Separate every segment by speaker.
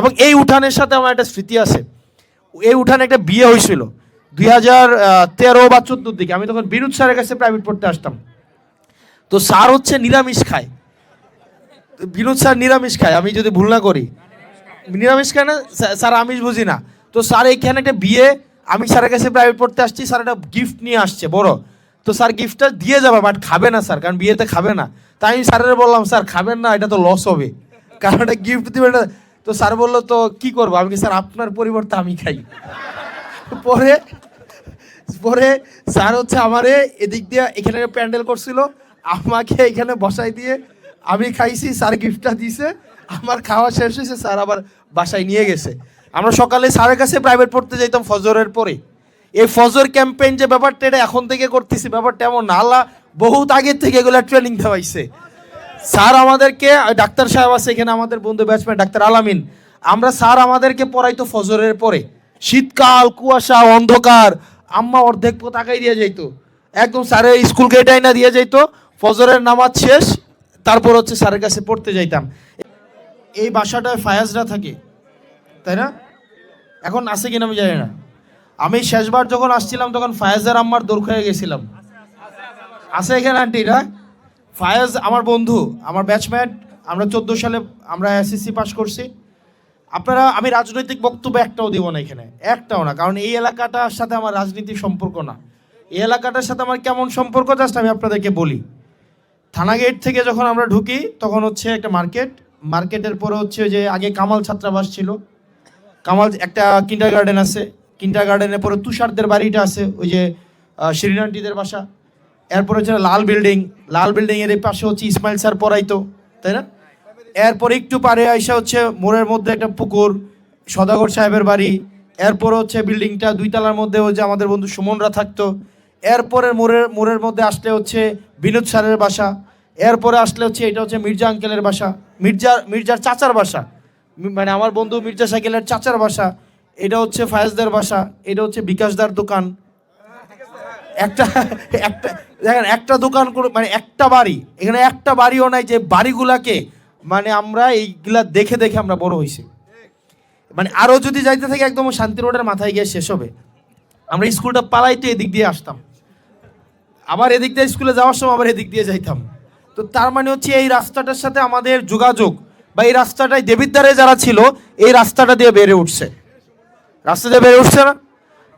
Speaker 1: এবং এই উঠানের সাথে আমার একটা স্মৃতি আছে। এই উঠানে একটা বিয়ে হয়েছিল দুই হাজার তেরো বা চোদ্দোর দিকে। আমি তখন বিরুদ স্যারের কাছে প্রাইভেট পড়তে আসতাম। তো স্যার হচ্ছে নিরামিষ খায়। বিনোদ স্যার নিরামিষ খায়, আমি যদি ভুল না করি। নিরামিষ খায় না? স্যার, আমিষ বুঝি না। তো স্যার এইখানে একটা বিয়ে, আমি স্যারের কাছে প্রাইভেট পড়তে আসছি, স্যার একটা গিফট নিয়ে আসছে, বড়। তো স্যার গিফটটা দিয়ে যাবে বাট খাবে না স্যার, কারণ বিয়েতে খাবে না। তাই আমি স্যারের বললাম, স্যার, খাবেন না, এটা তো লস হবে। কারণ এটা গিফট দিবে, এটা তো স্যার বলল, তো কি করব? আমি স্যার, আপনার পরিবর্তে আমি খাই। পরে পরে স্যার হচ্ছে আমারে এদিক দিয়ে এখানে প্যান্ডেল করছিল, আমাকে এখানে বসাই দিয়ে আমি খাইছি, স্যার গিফটটা দিছে, আমার খাওয়া শেষ হয়েছে, স্যার আবার বাসায় নিয়ে গেছে। আমরা সকালে স্যারের কাছে প্রাইভেট পড়তে যাইতাম ফজরের পরে। এই ফজর ক্যাম্পেইন যে ব্যাপারটা, এটা এখন থেকে করতেছি, ব্যাপারটা এমন না, আল্লাহ বহুত আগের থেকে এগুলো ট্রেনিং দেওয়াইছে। স্যার আমাদেরকে ডাক্তার সাহেব আছে এখানে আমাদের বন্ধু ব্যাটসম্যান, ডাক্তার আলামিন। আমরা স্যার আমাদেরকে পড়াইতো ফজরের পরে। শীতকাল, কুয়াশা, অন্ধকার, আম্মা অর্ধেক আগাই দিয়ে যাইতো। একদম স্যারের স্কুল গেটাই না দিয়ে যাইতো। ফজরের নামাজ শেষ, তারপর হচ্ছে স্যারের কাছে পড়তে যাইতাম। এই বাসাটায় ফায়াজরা থাকে, তাই না? এখন আছে কিনা আমি জানি না। আমি শেষবার যখন আসছিলাম, তখন ফায়াজের আম্মার দৌড় খেয়ে গেছিলাম। আছে এখানে আন্টিরা ফায়াজ আমার বন্ধু, আমার ব্যাচমেট আমরা চোদ্দ সালে আমরা এসএসসি পাশ করছি। আপনারা, আমি রাজনৈতিক বক্তব্য একটাও দিব না এখানে, একটাও না, কারণ এই এলাকাটার সাথে আমার রাজনীতির সম্পর্ক না। এই এলাকাটার সাথে আমার কেমন সম্পর্ক জাস্ট আমি আপনাদেরকে বলি। থানা গেট থেকে যখন আমরা ঢুকি, তখন হচ্ছে একটা মার্কেট মার্কেটের পরে হচ্ছে যে আগে কামাল ছাত্রাবাস ছিল। কামাল একটা কিন্ডার গার্ডেন আছে কিন্ডার গার্ডেনের পরে তুষারদের বাড়িটা আছে, ওই যে শ্রীনান্টিদের বাসা। এরপরে হচ্ছে লাল বিল্ডিং লাল বিল্ডিং এর পাশে হচ্ছে ইসমাইল স্যার পড়াইতো তাই না? এরপর একটু পারে আইসা হচ্ছে মোড়ের মধ্যে একটা পুকুর, সদাগর সাহেবের বাড়ি। এরপর হচ্ছে বিল্ডিংটা দুই তলার মধ্যে যে আমাদের বন্ধু সুমনরা থাকতো। এরপরে মোড়ের মোড়ের মধ্যে আসলে হচ্ছে বিনোদ স্যারের বাসা। এরপরে আসলে হচ্ছে এটা হচ্ছে মির্জা আঙ্কেলের বাসা। মির্জা, মির্জার চাচার বাসা। মানে আমার বন্ধু মির্জা সাইকেলের চাচার বাসা। এটা হচ্ছে ফায়েজদের বাসা। এটা হচ্ছে বিকাশদার দোকান। একটা একটা, দেখেন, একটা দোকান করে মানে একটা বাড়ি, এখানে একটা বাড়িও নাই যে বাড়িগুলাকে মানে আমরা এইগুলা দেখে দেখে আমরা বড় হয়েছি মানে আরও যদি যাইতে থাকে, একদম শান্তি রোডের মাথায় গিয়ে শেষ হবে। আমরা স্কুলটা পালাইতে এদিক দিয়ে আসতাম। আবার এদিক দিয়ে স্কুলে যাওয়ার সময় আবার এদিক দিয়ে যাইতাম। তো তার মানে হচ্ছে এই রাস্তাটার সাথে আমাদের যোগাযোগ, বা এই রাস্তাটায় দেবিদ্বারে যারা ছিল, এই রাস্তাটা দিয়ে বেড়ে উঠছে। রাস্তা দিয়ে বেড়ে উঠছে না?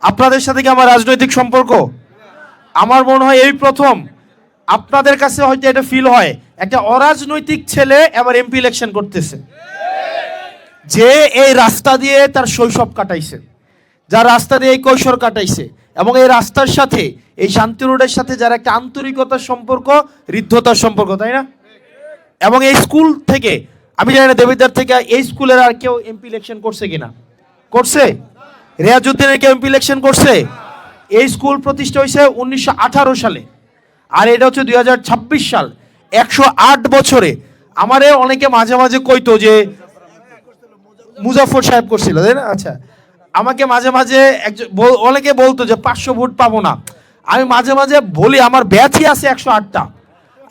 Speaker 1: আপনাদের সাথে কি আমার রাজনৈতিক সম্পর্ক? আমার মনে হয় এই প্রথম। আপনাদের কাছে হয়তো এটা ফিল হয়। একটা অরাজনৈতিক ছেলে এবার এমপি ইলেকশন করতেছে। যে এই রাস্তা দিয়ে তার শৈশব কাটাইছে। যার রাস্তা দিয়ে এই কৈশোর কাটাইছে। এবং এই রাস্তার সাথে, এই শান্তি রোডের সাথে যার একটা আন্তরিকতার সম্পর্ক হৃদ্ধতার সম্পর্ক, তাই না? এবং এই স্কুল থেকে, আমি জানি না দেবিদ্বার থেকে এই স্কুলের আর কেউ এমপি ইলেকশন করছে কিনা? করছে? রেয়াজুদ্দিনের কেউ এমপি ইলেকশন করছে? এই স্কুল প্রতিষ্ঠা হয়েছে উনিশশো আঠারো সালে। আর এটা হচ্ছে দুই হাজার ছাব্বিশ সাল। একশো আট বছরে। আমারে অনেকে মাঝে মাঝে কইতো যে মুজাফর সাহেব করছিল, তাই না? আচ্ছা। আমাকে মাঝে মাঝে একজন অনেকে বলতো যে পাঁচশো ভোট পাবো না। আমি মাঝে মাঝে বলি, আমার ব্যাচই আছে একশো আটটা।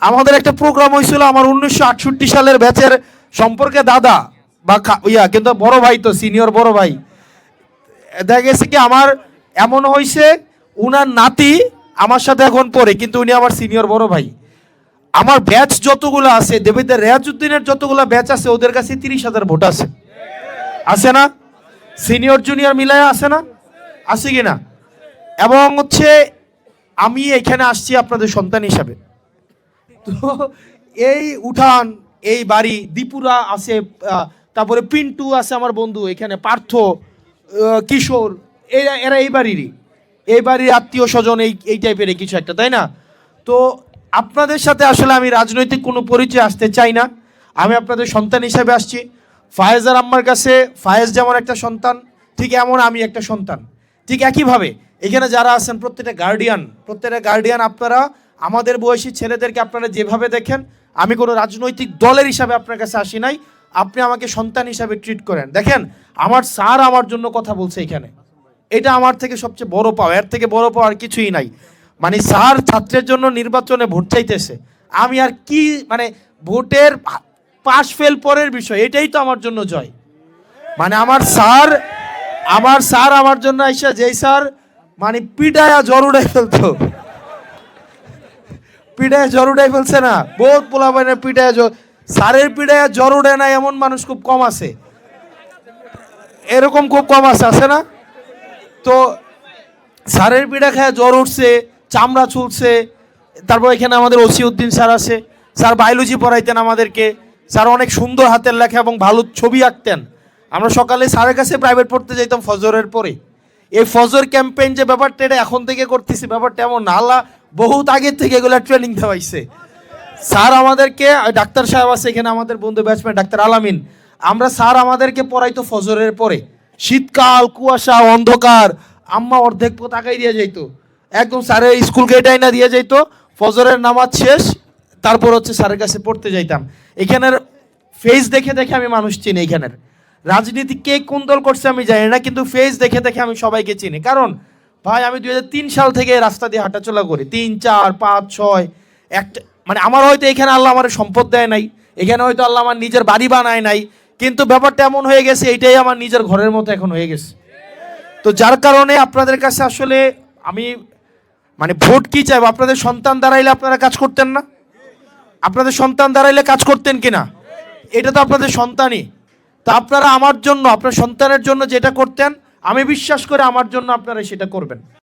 Speaker 1: আমাদের একটা প্রোগ্রাম হয়েছিল আমার উনিশশো আটষট্টি সালের ব্যাচের সম্পর্কে দাদা বা ইয়া, কিন্তু বড় ভাই তো, সিনিয়র বড় ভাই। দেখা গেছে কি, আমার এমন হয়েছে উনার নাতি আমার সাথে এখন পড়ে, কিন্তু উনি আমার সিনিয়র বড় ভাই। আমার ব্যাচ যতগুলো আছে দেবিদ্দার রেয়াজুদ্দিনের যতগুলো ব্যাচ আছে, ওদের কাছে তিরিশ হাজার ভোট আছে। আছে না? সিনিয়র জুনিয়র মিলায় আছে না? আছে কি না? এবং হচ্ছে, আমি এখানে আসছি আপনাদের সন্তান হিসাবে। তো এই উঠান, এই বাড়ি, দীপুরা আছে তারপরে পিন্টু আছে আমার বন্ধু, এখানে পার্থ কিশোর, এরা এরা এই বাড়িরই। এই বাড়ির আত্মীয় স্বজন এই এই টাইপের কিছু একটা, তাই না? তো আপনাদের সাথে আসলে আমি রাজনৈতিক কোনো পরিচয় আসতে চাই না। আমি আপনাদের সন্তান হিসাবে আসছি। ফায়েজার আম্মার কাছে ফায়েজ যেমন একটা সন্তান, ঠিক এমন আমি একটা সন্তান। ঠিক একইভাবে এখানে যারা আছেন প্রত্যেকটা গার্ডিয়ান প্রত্যেকটা গার্ডিয়ান আপনারা আমাদের বয়সী ছেলেদেরকে আপনারা যেভাবে দেখেন, আমি কোনো রাজনৈতিক দলের হিসাবে আপনার কাছে আসি নাই। আপনি আমাকে সন্তান হিসাবে ট্রিট করেন। দেখেন, আমার স্যার আমার জন্য কথা বলছে এখানে। এটা আমার থেকে সবচেয়ে বড় পাওয়া। এর থেকে বড় পাওয়ার কিছুই নাই। মানে স্যার ছাত্রের জন্য নির্বাচনে ভোট চাইতেছে। আমি আর কি মানে ভোটের পাশ ফেল পরের বিষয়, এটাই তো আমার জন্য জয়। মানে আমার স্যার আমার স্যার আমার জন্য আইসা যেই স্যার মানে পিটায়া জ্বর উড়াই ফেলতো। পিটায় জ্বর উঠাই ফেলছে না। বহুত পোলা বাইনের পিটায় জ্বর সারের পিটায় জ্বর উঠে না এমন মানুষ খুব কম আছে। এরকম খুব কম আছে আছে না? তো সারের পিঠা খায়, জ্বর উঠছে, চামড়া চুলছে, তারপর এখানে আমাদের ওসি উদ্দিন স্যার আছে। স্যার বায়োলজি পড়াইতেন আমাদেরকে। স্যার অনেক সুন্দর হাতের লেখা এবং ভালো ছবি আঁকতেন। আমরা সকালে স্যারের কাছে প্রাইভেট পড়তে যাইতাম ফজরের পরে। এই ফজর ক্যাম্পেইন যে ব্যাপারটা, এটা এখন থেকে করতেছি। ব্যাপারটা এমন না আল্লাহ বহুত আগে থেকে এগুলো ট্রেনিং দেওয়াইছে। স্যার আমাদেরকে, ডাক্তার সাহেব আছে এখানে আমাদের বন্ধু ব্যাটসম্যান ডাক্তার আলামিন। আমরা স্যার আমাদেরকে পড়াইতো ফজরের পরে। শীতকাল, কুয়াশা, অন্ধকার, আম্মা অর্ধেক পথ আগাই দিয়ে যাইতো। একদম স্যারের স্কুল গেট আইনা দিয়ে যাইতো। ফজরের নামাজ শেষ, তারপর হচ্ছে স্যারের কাছে পড়তে যাইতাম। এখানের ফেস দেখে দেখে আমি মানুষ চিনি এখানের। রাজনীতি কে কোন দল করছে আমি জানি না, কিন্তু ফেস দেখে দেখে আমি সবাইকে চিনি। কারণ, ভাই, আমি দুই হাজার তিন সাল থেকে রাস্তা দিয়ে হাঁটাচলা করি। তিন, চার, পাঁচ, ছয়, একটা মানে আমার হয়তো এখানে আল্লাহ আমার সম্পদ দেয় নাই। এখানে হয়তো আল্লাহ আমার নিজের বাড়ি বানায় নাই। কিন্তু ব্যাপারটা এমন হয়ে গেছে এটাই আমার নিজের ঘরের মতো এখন হয়ে গেছে। তো যার কারণে আপনাদের কাছে আসলে আমি মানে ভোট কি চাইব? আপনাদের সন্তান দাঁড়াইলে আপনারা কাজ করতেন না? আপনাদের সন্তান দাঁড়াইলে কাজ করতেন কিনা? এটা তো আপনাদের সন্তানই। তা আপনারা আমার জন্য, আপনার সন্তানের জন্য যেটা করতেন, আমি বিশ্বাস করে আমার জন্য আপনারা সেটা করবেন।